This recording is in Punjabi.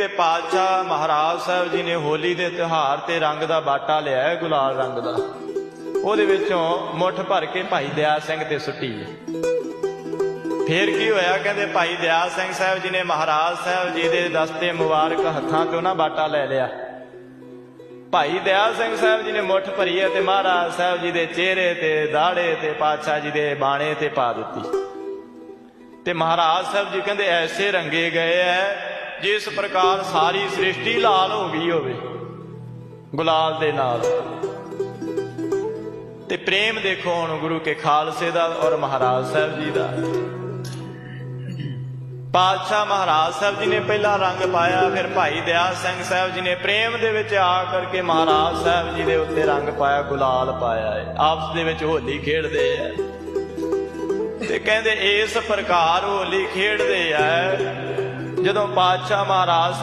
ਤੇ ਪਾਤਸ਼ਾਹ ਮਹਾਰਾਜ ਸਾਹਿਬ ਜੀ ਨੇ ਹੋਲੀ ਦੇ ਤਿਉਹਾਰ ਤੇ ਰੰਗ ਦਾ ਬਾਟਾ ਲਿਆ ਹੈ, ਗੁਲਾਲ ਰੰਗ ਦਾ। ਉਹਦੇ ਵਿੱਚੋਂ ਮੁੱਠ ਭਰ ਕੇ ਭਾਈ ਦਿਆਲ ਸਿੰਘ ਤੇ ਸੁੱਟੀ ਹੈ। ਫੇਰ ਕੀ ਹੋਇਆ, ਕਹਿੰਦੇ ਭਾਈ ਦਿਆਲ ਸਿੰਘ ਸਾਹਿਬ ਜੀ ਨੇ ਮਹਾਰਾਜ ਸਾਹਿਬ ਜੀ ਦੇ ਦਸਤੇ ਮੁਬਾਰਕ ਹੱਥਾਂ ਤੋਂ ਨਾ ਬਾਟਾ ਲੈ ਲਿਆ। ਭਾਈ ਦਿਆਲ ਸਿੰਘ ਸਾਹਿਬ ਜੀ ਨੇ ਮੁੱਠ ਭਰੀ ਹੈ ਤੇ ਮਹਾਰਾਜ ਸਾਹਿਬ ਜੀ ਦੇ ਚਿਹਰੇ ਤੇ ਦਾੜੇ ਤੇ ਪਾਤਸ਼ਾਹ ਜੀ ਦੇ ਬਾਣੇ ਤੇ ਪਾ ਦਿੱਤੀ। ਤੇ ਮਹਾਰਾਜ ਸਾਹਿਬ ਜੀ ਕਹਿੰਦੇ, ਐਸੇ ਰੰਗੇ ਗਏ ਐ ਜਿਸ ਪ੍ਰਕਾਰ ਸਾਰੀ ਸ੍ਰਿਸ਼ਟੀ ਲਾਲ ਹੋ ਗਈ ਹੋਵੇ, ਗੁਲਾਲ ਦੇ ਨਾਲ। ਤੇ ਪ੍ਰੇਮ ਦੇਖੋ ਹੁਣ ਗੁਰੂ ਕੇ ਖਾਲਸੇ ਦਾ ਔਰ ਮਹਾਰਾਜ ਸਾਹਿਬ ਜੀ ਦਾ। ਪਾਤਸ਼ਾਹ ਮਹਾਰਾਜ ਸਾਹਿਬ ਜੀ ਨੇ ਪਹਿਲਾ ਰੰਗ ਪਾਇਆ, ਫਿਰ ਭਾਈ ਦਿਆਲ ਸਿੰਘ ਸਾਹਿਬ ਜੀ ਨੇ ਪ੍ਰੇਮ ਦੇ ਵਿੱਚ ਆ ਕਰਕੇ ਮਹਾਰਾਜ ਸਾਹਿਬ ਜੀ ਦੇ ਉੱਤੇ ਰੰਗ ਪਾਇਆ, ਗੁਲਾਲ ਪਾਇਆ ਹੈ। ਆਪਸ ਦੇ ਵਿੱਚ ਹੋਲੀ ਖੇਡਦੇ ਆ ਤੇ ਕਹਿੰਦੇ ਇਸ ਪ੍ਰਕਾਰ ਹੋਲੀ ਖੇਡਦੇ ਆ ਜਦੋਂ ਪਾਤਸ਼ਾਹ ਮਹਾਰਾਜ